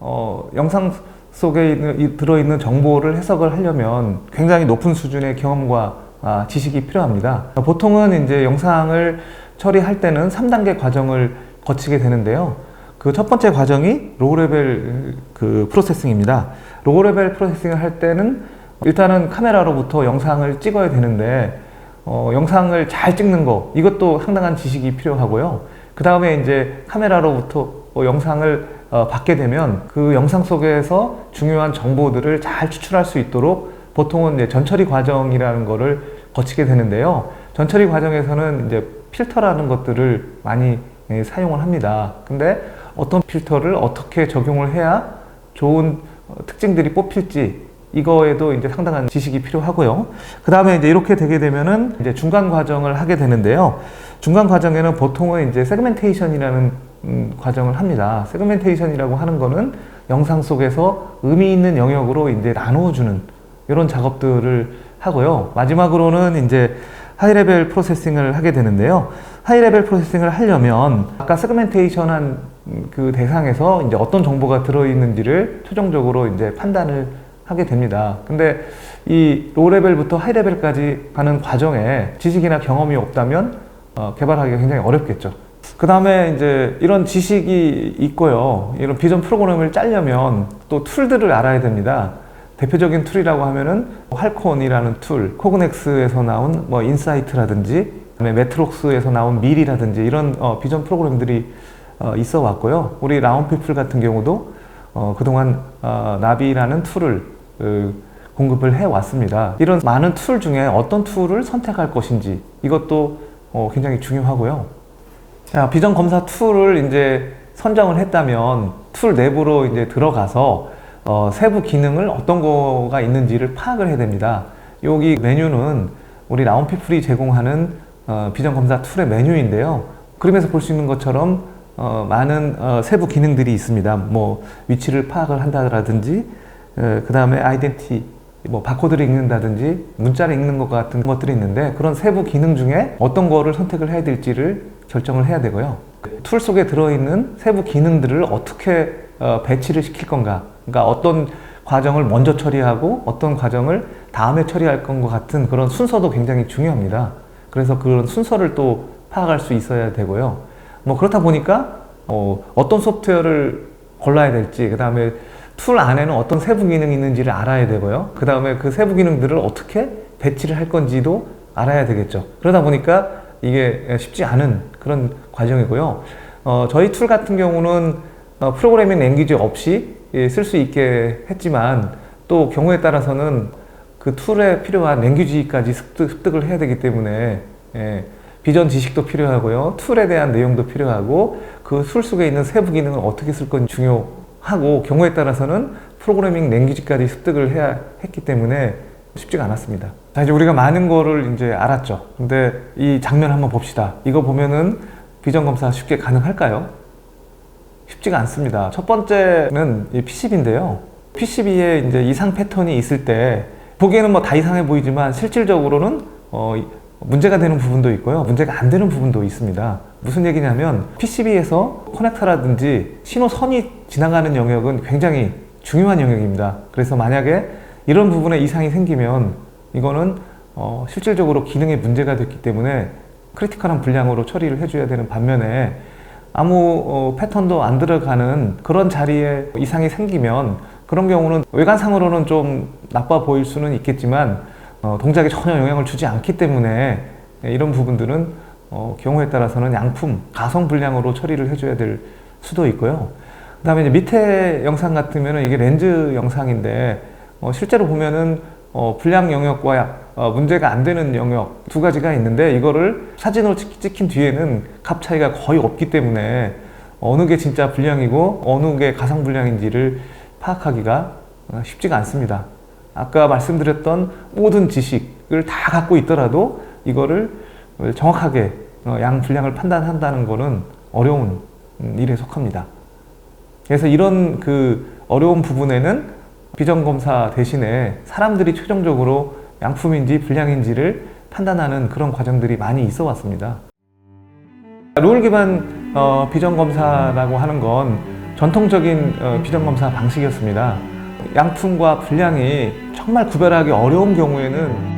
어, 영상 속에 있는, 이- 들어있는 정보를 해석을 하려면 굉장히 높은 수준의 경험과 아, 지식이 필요합니다. 보통은 이제 영상을 처리할 때는 3단계 과정을 거치게 되는데요. 그 첫 번째 과정이 로우 레벨 그 프로세싱입니다. 로우 레벨 프로세싱을 할 때는 일단은 카메라로부터 영상을 찍어야 되는데 어, 영상을 잘 찍는 거 이것도 상당한 지식이 필요하고요. 그 다음에 이제 카메라로부터 어, 영상을 어, 받게 되면 그 영상 속에서 중요한 정보들을 잘 추출할 수 있도록 보통은 이제 전처리 과정이라는 거를 거치게 되는데요. 전처리 과정에서는 이제 필터라는 것들을 많이 예, 사용을 합니다. 근데 어떤 필터를 어떻게 적용을 해야 좋은 어, 특징들이 뽑힐지 이거에도 이제 상당한 지식이 필요하고요. 그 다음에 이제 이렇게 되게 되면은 이제 중간 과정을 하게 되는데요. 중간 과정에는 보통은 이제 세그멘테이션이라는 음, 과정을 합니다. 세그멘테이션이라고 하는 거는 영상 속에서 의미 있는 영역으로 이제 나누어주는 이런 작업들을 하고요. 마지막으로는 이제 하이레벨 프로세싱을 하게 되는데요. 하이레벨 프로세싱을 하려면 아까 세그멘테이션한 음, 그 대상에서 이제 어떤 정보가 들어있는지를 최종적으로 이제 판단을 하게 됩니다. 근데 이 로레벨부터 하이레벨까지 가는 과정에 지식이나 경험이 없다면 어, 개발하기가 굉장히 어렵겠죠. 그 다음에 이제 이런 지식이 있고요. 이런 비전 프로그램을 짜려면 또 툴들을 알아야 됩니다. 대표적인 툴이라고 하면은 할콘이라는 툴, 코그넥스에서 나온 뭐 인사이트라든지, 그다음에 메트록스에서 나온 밀이라든지 이런 어, 비전 프로그램들이 어, 있어 왔고요. 우리 라운피플 같은 경우도 어, 그동안 어, 나비라는 툴을 어, 공급을 해 왔습니다. 이런 많은 툴 중에 어떤 툴을 선택할 것인지 이것도 어, 굉장히 중요하고요. 자, 비전 검사 툴을 이제 선정을 했다면 툴 내부로 이제 들어가서 어, 세부 기능을 어떤 거가 있는지를 파악을 해야 됩니다. 여기 메뉴는 우리 라운피플이 제공하는 어, 비전 검사 툴의 메뉴인데요. 그림에서 볼 수 있는 것처럼 어, 많은 어, 세부 기능들이 있습니다. 뭐 위치를 파악을 한다라든지, 그 다음에 아이덴티, 뭐 바코드를 읽는다든지 문자를 읽는 것 같은 것들이 있는데 그런 세부 기능 중에 어떤 거를 선택을 해야 될지를 결정을 해야 되고요. 툴 속에 들어있는 세부 기능들을 어떻게 어, 배치를 시킬 건가. 그러니까 어떤 과정을 먼저 처리하고 어떤 과정을 다음에 처리할 건것 같은 그런 순서도 굉장히 중요합니다. 그래서 그런 순서를 또 파악할 수 있어야 되고요. 뭐 그렇다 보니까 어, 어떤 소프트웨어를 골라야 될지, 그 다음에 툴 안에는 어떤 세부 기능이 있는지를 알아야 되고요. 그 다음에 그 세부 기능들을 어떻게 배치를 할 건지도 알아야 되겠죠. 그러다 보니까 이게 쉽지 않은 그런 과정이고요. 어, 저희 툴 같은 경우는 어, 프로그래밍 랭귀지 없이 예, 쓸수 있게 했지만 또 경우에 따라서는 그 툴에 필요한 랭귀지까지 습득, 습득 을 해야 되기 때문에 예, 비전 지식도 필요하고요. 툴에 대한 내용도 필요하고 그 툴 속에 있는 세부 기능을 어떻게 쓸 건지 중요하고 경우에 따라서는 프로그래밍 랭귀지까지 습득을 해야 했기 때문에 쉽지가 않았습니다. 자, 이제 우리가 많은 거를 이제 알았죠. 근데 이 장면 한번 봅시다. 이거 보면은 비전 검사 쉽게 가능할까요? 쉽지가 않습니다. 첫 번째는 이 PCB인데요. PCB에 이제 이상 패턴이 있을 때 보기에는 뭐 다 이상해 보이지만 실질적으로는 어, 문제가 되는 부분도 있고요. 문제가 안 되는 부분도 있습니다. 무슨 얘기냐면 PCB에서 커넥터라든지 신호선이 지나가는 영역은 굉장히 중요한 영역입니다. 그래서 만약에 이런 부분에 이상이 생기면 이거는 어, 실질적으로 기능에 문제가 됐기 때문에 크리티컬한 분량으로 처리를 해줘야 되는 반면에 아무 어, 패턴도 안 들어가는 그런 자리에 이상이 생기면 그런 경우는 외관상으로는 좀 나빠 보일 수는 있겠지만 어, 동작에 전혀 영향을 주지 않기 때문에 이런 부분들은 어, 경우에 따라서는 양품, 가성 분량으로 처리를 해줘야 될 수도 있고요. 그 다음에 밑에 영상 같으면 이게 렌즈 영상인데 어, 실제로 보면은 어, 분량 영역과 어, 문제가 안 되는 영역 두 가지가 있는데 이거를 사진으로 찍, 찍힌 뒤에는 값 차이가 거의 없기 때문에 어느 게 진짜 분량이고 어느 게 가상 분량인지를 파악하기가 어, 쉽지가 않습니다. 아까 말씀드렸던 모든 지식을 다 갖고 있더라도 이거를 정확하게 어, 양 분량을 판단한다는 거는 어려운 음, 일에 속합니다. 그래서 이런 그 어려운 부분에는 비전 검사 대신에 사람들이 최종적으로 양품인지 불량인지를 판단하는 그런 과정들이 많이 있어 왔습니다. 룰 기반 어, 비전 검사라고 하는 건 전통적인 어, 비전 검사 방식이었습니다. 양품과 분량이 정말 구별하기 어려운 경우에는